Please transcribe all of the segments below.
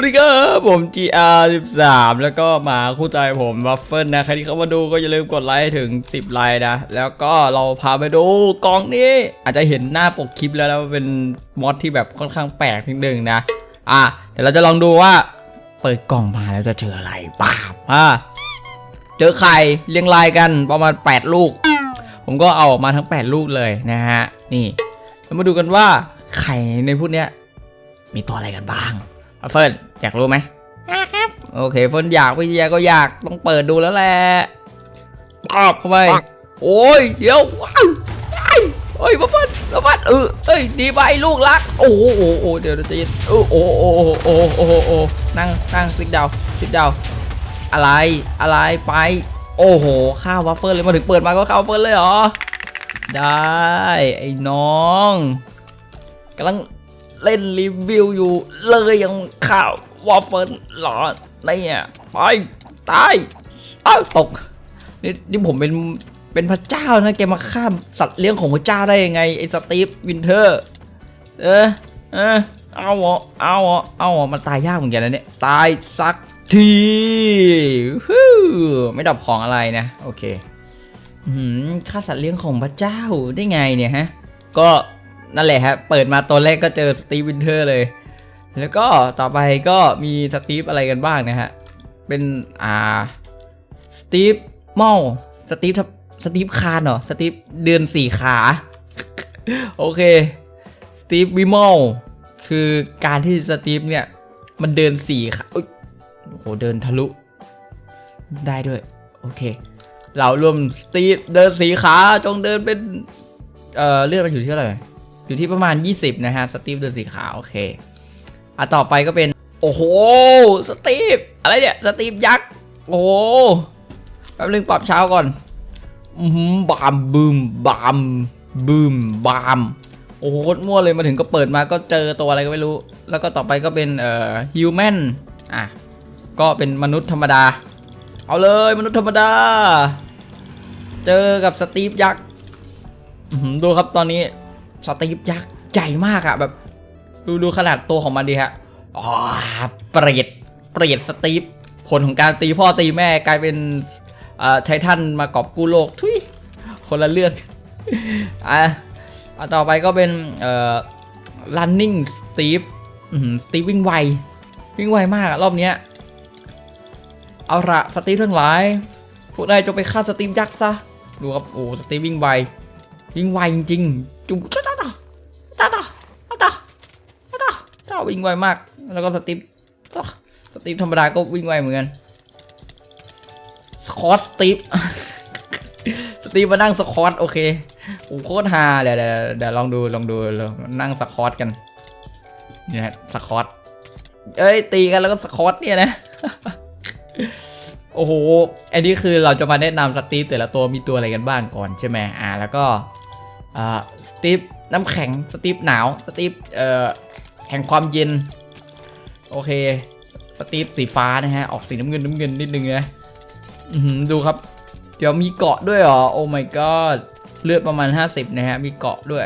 วัสดีครับผม GR 13แล้วก็มาคู่ใจผมวัฟเฟิลนะใครที่เข้ามาดูก็อย่าลืมกดไลค์ถึง 10 ไลค์นะ แล้วก็เราพาไปดูกล่องนี้ อาจจะเห็นหน้าปกคลิปแล้วแล้วเป็นมอดที่แบบค่อนข้างแปลกนิดนึงนะ อะ เดี๋ยวเราจะลองดูว่า เปิดกล่องมาแล้วจะเจออะไรบ้างอะเจอไข่เรียงรายกันประมาณ 8 ลูก ผมก็เอาออกมาทั้ง 8 ลูกเลยนะฮะนี่เรามาดูกันว่าไข่ในพวกเนี้ยมีตัวอะไรกันบ้าง อะเฟิร์นอยากรู้ไหมอยากครับ โอเคเฟิร์นอยากพี่เยียก็อยากต้องเปิดดูแล้วแหละปอบเข้าไปโอ้ยเดี๋ยวว้าวว้าวเฮ้ยมาฟันมาฟันเออเอ้ยดีไปลูกรัก โอ้โหโอ้โหเดี๋ยวเดี๋ยวใจะเย็นโอ้โหโอ้โหโอ้โหโอ้โหโอ้โหนั่งนั่งซิกดาวซิกดาวอะไรอะไรไป โอ้โหข้าววัฟเฟิลเลยมาถึงเปิดมาก็ข้าววัฟเฟิลเลยเหรอได้ไอ้น้องกำลัง เล่นรีวิวอยู่ เลยยังข่าววอฟเฟิลหรอเนี่ยไปตายอ้าวตกนี่นี่ผมเป็นเป็นพระเจ้านะแกมาข้ามสัตว์เลี้ยงของพระเจ้าได้ยังไงไอ้สตีฟวินเทอร์ เออเออเอาเหรอเอาเหรอเอาเหรอมันตายยากเหมือนกันนะเนี่ยตายสักทีฮู้ไม่ดับของอะไรนะ โอเคอืมค่าสัตว์เลี้ยงของพระเจ้าได้ไงเนี่ยฮะ ก็ นั่นแหละฮะเปิดมาตัวแรกก็เจอสตีฟวินเทอร์เลย แล้วก็ต่อไปก็มีสตีฟอะไรกันบ้างนะฮะ เป็นอ่าสตีฟเมาสตีฟสตีฟคานเหรอสตีฟเดือนสี่ขา โอเคสตีฟวิมอลคือการที่สตีฟเนี่ย มันเดินสี่ขาโอ้โหเดินทะลุ ได้ด้วย โอเค เรารวมสตีฟเดินสีขาจงเดินเป็น เอ่อ เลือดมันอยู่ที่เท่าไหร่ อยู่ที่ประมาณ 20 นะฮะ สตีฟเดินสีขาวโอเค อะต่อไปก็เป็น โอ้โห สตีฟ อะไรเนี่ย สตีฟยักษ์ โอ้โหแป๊บนึงปรับเช้าก่อน อือหือบามบูมบามบูมบามโอ้โหคตรมั่วเลยมาถึงก็เปิดมาก็เจอตัวอะไรก็ไม่รู้ แล้วก็ต่อไปก็เป็นเอ่อฮิวแมนอะ ก็เป็นมนุษย์ธรรมดา เอาเลยมนุษย์ธรรมดา เจอกับสตีฟยักษ์ดูครับตอนนี้ สตีฟยักษ์ใหญ่มากอะแบบ ดูดูขนาดตัวของมันดีฮะอ๋อเปรตเปรตสตีฟผลของการตีพ่อตีแม่กลายเป็นไททันมากอบกู้โลกทุยคนละเรื่องอะอะต่อไปก็เป็นเอ่อ running Steve สตีฟวิ่งไว วิ่งไวมากอะรอบเนี้ยเอาละสตีฟทั้งหลาย พวกนายจงไปฆ่าสตีฟยักษ์ซะ ดูครับ โอ้ สตีฟวิ่งไว วิ่งไวจริงจุ๊บจ้าต่อจ้าต่อต่อต่อจ้าวิ่งไวมาก แล้วก็สติปสติปธรรมดาก็วิ่งไวเหมือนกันสคอตสติปสตีมานั่งสคอตโอเคโอ้โคตรฮาเดี๋ยวเดี๋ยวลองดูลองดูลองนั่งสคอตกันเนี่ยสคอตเอ้ยตีกันแล้วก็สคอตเนี่ยนะโอ้โหอันนี้คือเราจะมาแนะนำสตีฟแต่ละตัวมีตัวอะไรกันบ้างก่อนใช่ไหมอ่าแล้วก็ สตีฟน้ำแข็งสตีฟหนาวสตีฟเอ่อแห่งความเย็น โอเคสตีฟสีฟ้านะฮะ ออกสีน้ำเงินน้ำเงินนิดนึงนะดูครับ เดี๋ยวมีเกาะด้วยเหรอ โอ้ my god เลือดประมาณ 50 นะฮะ มีเกาะด้วย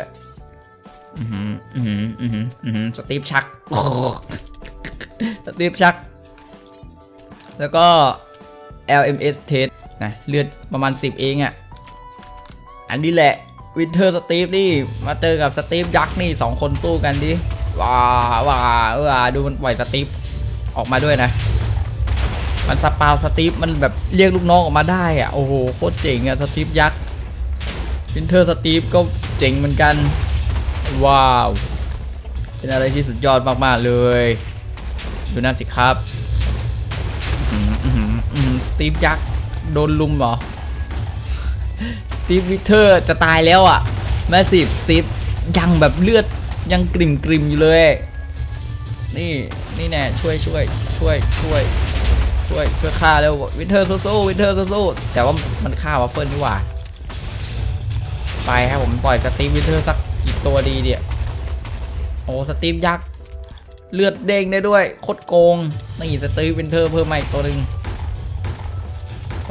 สตีฟชักสตีฟชัก แล้วก็ LMS test นะ เลือดประมาณ 10 เองอะ่ะ อันนี้แหละ วินเทอร์สตีฟนี่มาเจอกับสตีฟยักษ์นี่สองคนสู้กันดิว้าว้าว้าดูมันปล่อยสตีฟออกมาด้วยนะ มันสปาวสตีฟมันแบบเรียกลูกน้องออกมาได้อะ่ะโอ้โหโคตรเจ๋งอะ่ะสตีฟยักษ์วินเทอร์สตีฟก็เจ๋งเหมือนกัน ว้าว เป็นอะไรที่สุดยอดมากๆเลย ดูนั่นสิครับสตีฟยักษ์โดนลุมเหรอส ตีฟวิเทอร์จะตายแล้วอะแมสซีฟสตีฟยังแบบเลือดยังกริ่มกริมอยู่เลย นี่นี่แน่ช่วยช่วยช่วยช่วยช่วยช่วยฆ่าแล้ววิเทอร์สู้ๆวิเทอร์สู้ๆแต่ว่ามันฆ่าวัฟเฟิลนี่หว่าไปครับผมปล่อยสตีฟวิเทอร์สักกี่ตัวดีเดียโอ้สตีฟยักษ์เลือดเด้งได้ด้วยโคตรโกงนี่สตีฟวินเทอร์เพิ่มมาอีกตัวหนึ่ง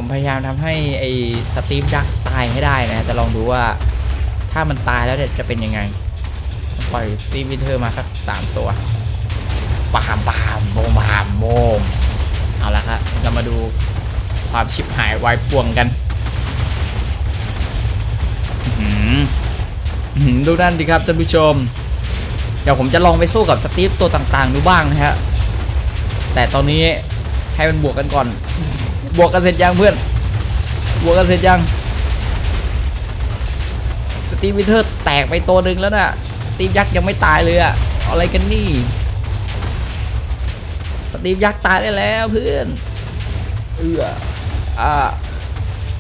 ผมพยายามทำให้ไอ้สตีฟยักษ์ตายให้ได้นะจะลองดูว่าถ้ามันตายแล้วเนี่ยจะเป็นยังไง ปล่อยสตีฟวินเทอร์มาสักสามตัวปามปามโบมบามมาดูความชิบหายวายป่วงกันดูนั่นดิครับท่านผู้ชม เดี๋ยวผมจะลองไปสู้กับสตีฟตัวต่างๆ ดูบ้างนะฮะ แต่ตอนนี้ให้มันบวกกันก่อน บวกกันเสร็จยังเพื่อน บวกกันเสร็จยัง สตีวิเทอร์แตกไปตัวหนึ่งแล้วน่ะ สตีฟยักษ์ยังไม่ตายเลยอะอะไรกันนี่ สตีฟยักษ์ตายได้แล้วเพื่อน เอออ่า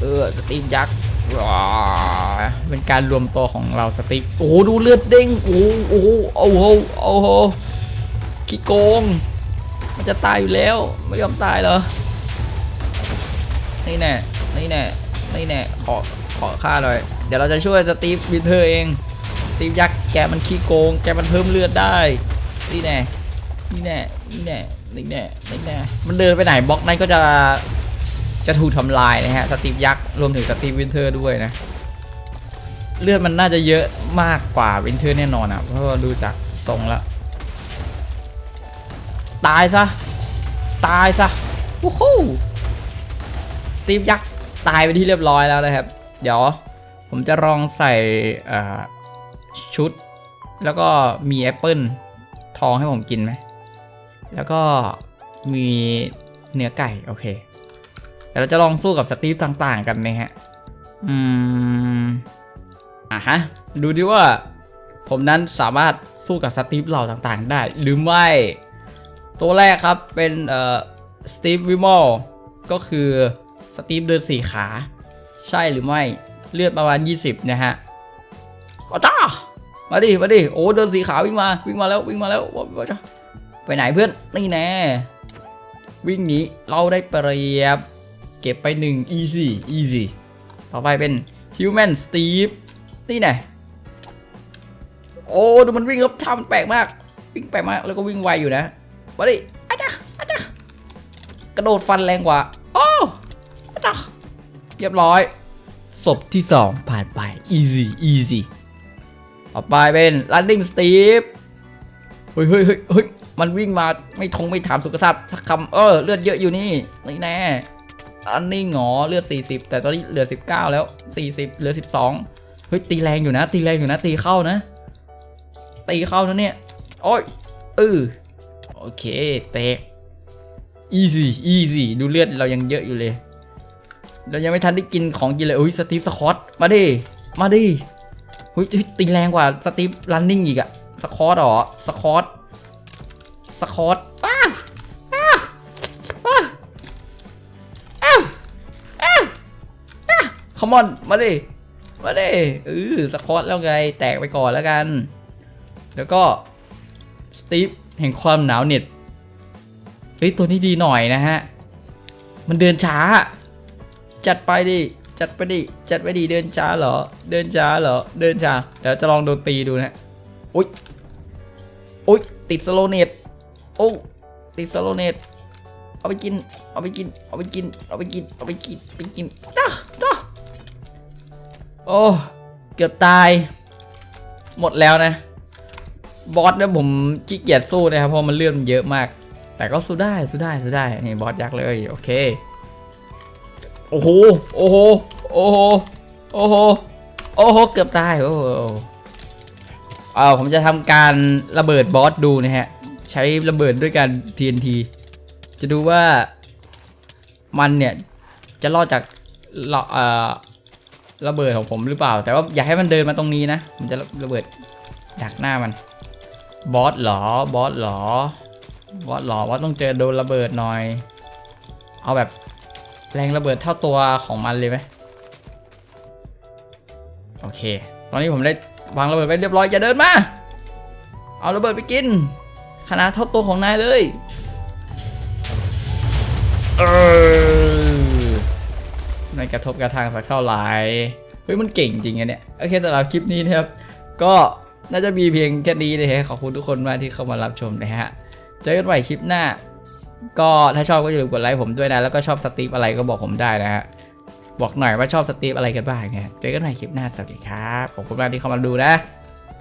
เออ สตีฟยักษ์เป็นการรวมตัวของเราสตีฟโอ้โหดูเลือดเด้ง โอ้โห โอ้โห โอ้โหโอ้โหขี้โกง มันจะตายอยู่แล้ว ไม่ยอมตายเหรอ นี่แน่ นี่แน่ นี่แน่ ขอ ขอค่าหน่อย เดี๋ยวเราจะช่วยสตีฟวินเทอร์เอง สตีฟยักษ์แกมันขี้โกง แกมันเพิ่มเลือดได้ นี่แน่ นี่แน่ นี่แน่ นี่แน่ นี่แน่ มันเดินไปไหนบล็อกนั้นก็จะ จะถูกทำลายนะฮะ สตีฟยักษ์รวมถึงสตีฟวินเทอร์ด้วยนะ เลือดมันน่าจะเยอะมากกว่าวินเทอร์แน่นอนอะ เพราะว่าดูจากทรงแล้ว ตายซะ ตายซะวู้ฮู้ สตีฟยักษ์ตายไปที่เรียบร้อยแล้วนะครับ เดี๋ยวผมจะลองใส่ชุด แล้วก็มีแอปเปิลทองให้ผมกินไหม แล้วก็มีเนื้อไก่ โอเคเดี๋ยวเราจะลองสู้กับสตีฟต่างๆกันนะฮะ อืมอะฮะ ดูดิว่า ผมนั้นสามารถสู้กับสตีฟเหล่าต่างๆ ได้ หรือไม่ ตัวแรกครับเป็นเอ่อสตีฟวิมอลก็คือ สตีฟเดินสี่ขา ใช่หรือไม่ เลือดประมาณ 20 นะฮะว้าจ้ามาดิ มาดิ โอ้เดินสีขาวิ่งมา วิ่งมาแล้ว วิ่งมาแล้วว้าว้าจ้าไปไหนเพื่อน นี่แน่ วิ่งหนี เราได้เปรียบ เก็บไปหนึ่ง easy easy ต่อไปเป็น human steve นี่แน่โอ้ ดูมันวิ่งครับท่ามันแปลกมาก วิ่งแปลกมาก แล้วก็วิ่งไวอยู่นะ มาดิอาจ้าอาจ้ากระโดดฟันแรงกว่า โอ้อาจ้า เรียบร้อย ศพที่ 2 ผ่านไป easy easy ต่อไปเป็น running steve เฮ้ยเฮ้ยเฮ้ยเฮ้ยมันวิ่งมาไม่ทงไม่ถามสุขภาพสักคำเออ เลือดเยอะอยู่นี่ นี่แน่ อันนี้หงอเลือด 40 แต่ตอนนี้เหลือ 19 แล้ว 40 เหลือ 12 เฮ้ย ตีแรงอยู่นะ ตีแรงอยู่นะ ตีเข้านะ ตีเข้านะเนี่ย โอ้ยเออโอเค เตะ easy easy ดูเลือดเรายังเยอะอยู่เลย เรายังไม่ทันได้กินของกินเลยอุ้ยสตีฟสคอตมาดิมาดิเฮ้ยตีแรงกว่าสตีฟรันนิ่งอีกอะสคอตหรอสคอตสคอตอ้าวอ้าวอ้าวอ้าวอ้าวอ้าวคอมอนมาดิมาดิเออสคอตแล้วไงแตกไปก่อนแล้วกัน แล้วก็สตีฟแห่งความหนาวเหน็ดเฮ้ยตัวนี้ดีหน่อยนะฮะ มันเดินช้า จัดไปดิ จัดไปดิ จัดไปดิเดินช้าเหรอ เดินช้าเหรอ เดินช้า เดี๋ยวจะลองโดนตีดูนะอุ๊ยอุ๊ยติดสโลเนตโอ้ติดสโลเนตเอาไปกิน เอาไปกิน เอาไปกิน เอาไปกิน เอาไปกิน ไปกินจ้าจ้าโอ้ เกือบตาย หมดแล้วนะ บอสเนี่ยผมขี้เกียจสู้นะครับเพราะมันเลื่อนมันเยอะมาก แต่ก็สู้ได้ สู้ได้ สู้ได้ นี่บอสยักษ์เลย โอเค โอ้โห โอ้โห โอ้โห โอ้โห โอ้โห เกือบตาย โอ้โหเออผมจะทำการระเบิดบอสดูนะฮะ ใช้ระเบิดด้วยการ TNT จะดูว่ามันเนี่ยจะรอดจากเราเอ่อระเบิดของผมหรือเปล่า แต่ว่าอย่าให้มันเดินมาตรงนี้นะ ผมจะระเบิดดักหน้ามัน บอสหรอ บอสหรอ บอสหรอบอสต้องเจอโดนระเบิดหน่อย เอาแบบ แรงระเบิดเท่าตัวของมันเลยไหมโอเค ตอนนี้ผมได้วางระเบิดไปเรียบร้อยอย่าเดินมา เอาระเบิดไปกิน ขนาดเท่าตัวของนายเลย เออไม่กระทบกระทั่งสักเท่าไหร่เฮ้ยมันเก่งจริงอะเนี่ย โอเคสำหรับคลิปนี้นะครับ ก็น่าจะมีเพียงแค่นี้นะฮะขอบคุณทุกคนมากที่เข้ามารับชมนะฮะ เจอกันใหม่คลิปหน้า ก็ถ้าชอบก็อย่าลืมกดไลค์ผมด้วยนะ แล้วก็ชอบสตีฟอะไรก็บอกผมได้นะฮะ บอกหน่อยว่าชอบสตีฟอะไรกันบ้างเนี่ยเจอกันใหม่คลิปหน้าสวัสดีครับ ขอบคุณมากที่เข้ามาดูนะ